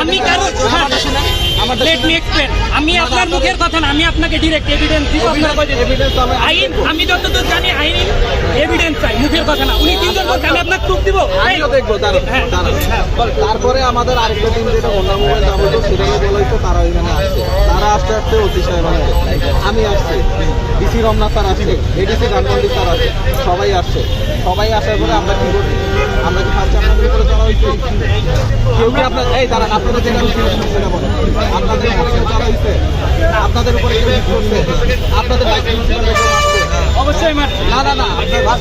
আমি কারও let me explain আমি আপনার মুখের কথা না আমি আপনাকে ডিরেক্ট এভিডেন্স দিব আপনার আইন আমি যতদূর জানি আইন এভিডেন্স চাই মুখের কথা না। উনি তিনজন বলছে আমি আপনার প্রুফ দিব। আমিও দেখব দাঁড়ান হ্যাঁ, হ্যাঁ, বল। তারপরে আমাদের আরেকটা দিন যেটা অন্যান্য যাব তো সেটাকে বলাইতো তারা এখানে আসছে। তারা আসতে আসতে অতি সাহেব আমি আসছি। ডিসি রমনা স্যার আসছে এডিসি গানমন্ডি স্যার আসছে সবাই আসছে। সবাই আসার পরে আমরা কি করছি? আমরা কি ফার্স্ট আপনাদের উপরে চড়া হয়েছে? কেউ কি আপনার এই দাঁড়ান আপনাদের যেটা সেটা বলেন আপনাদের উপরে কেউ চড়া হয়েছে আপনাদের উপরে কেউ করছে আপনাদের অবশ্যই না না না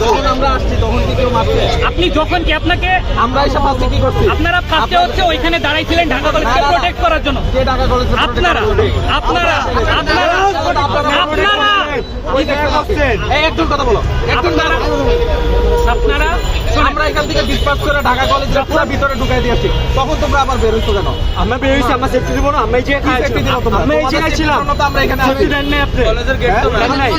যখন আমরা আসছি তখন কি কেউ মারছে আপনি যখন কি আপনাকে আমরা এসে কি করছি আপনারা ফার্স্টে হচ্ছে ওইখানে দাঁড়াইছিলেন ঢাকা কলেজকে। প্রোটেক্ট করার জন্য কে ঢাকা কলেজে আপনারা আপনারা আপনারা একটু কথা বলো একটু আপনারা আমরা এখান থেকে ডিসপাস করে ঢাকা কলেজের পুরো ভিতরে ঢুকাই দিয়েছি। তখন তোমরা আবার বের হইছো কেন? আমরা বেরিয়েছি আমরা সেফটি দিব না আমরা এই জায়গায় তোমরা? আমরা এই জায়গায় ছিলাম। আমরা এখানে সেফটি দেন আপনি। কলেজের গেট তো নাই।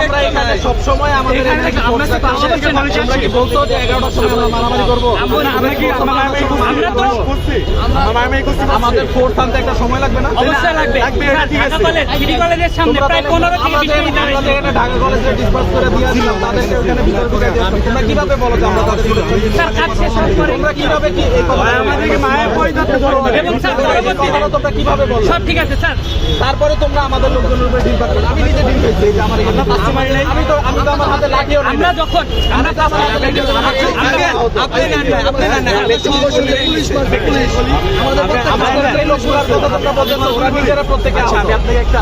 আমরা এখানে সব সবসময় আমাদের আমরা পাশে থাকে। থেকে কলেজে তোমরা কি আসি। যে এগারোটার সময় আমরা মারামারি করব? আমরা- আমরা কি আমরা মারামারি করছি। আমরা তো- করছি। আমরা মারামারি করছি। আমাদের ফোর্থ আনতে একটা সময় লাগবে না? অবশ্যই লাগবে। লাগবে, এটা ঠিক আছে। কলেজ কলেজের সামনে প্রায় তাহলে- পনেরো থেকে আমরা বিশ যে- মিনিট আমরা যে ঢাকা কলেজে ডিসপাস করে দিয়েছিলাম তাদেরকে ওখানে ভিতরে ঢুকাই দিয়েছিলাম তোমরা কীভাবে বলো যে আমরা তাদের স্যার কাজ শেষ হওয়ার পরে তোমরা কীভাবে কি এই কথা আমাদেরকে মায়ের পয়সা এবং স্যার পরবর্তীতে তোমরা কীভাবে বলো? সব ঠিক আছে স্যার। তারপরে তোমরা আমাদের লোকজনের উপরে ডিল পাঠাবে আমি নিজে ডিল যে আমার এখানে। আমি তো আমি তো আমার হাতে নাই আমরা যখন আমরা আমি। আপনাকে একটা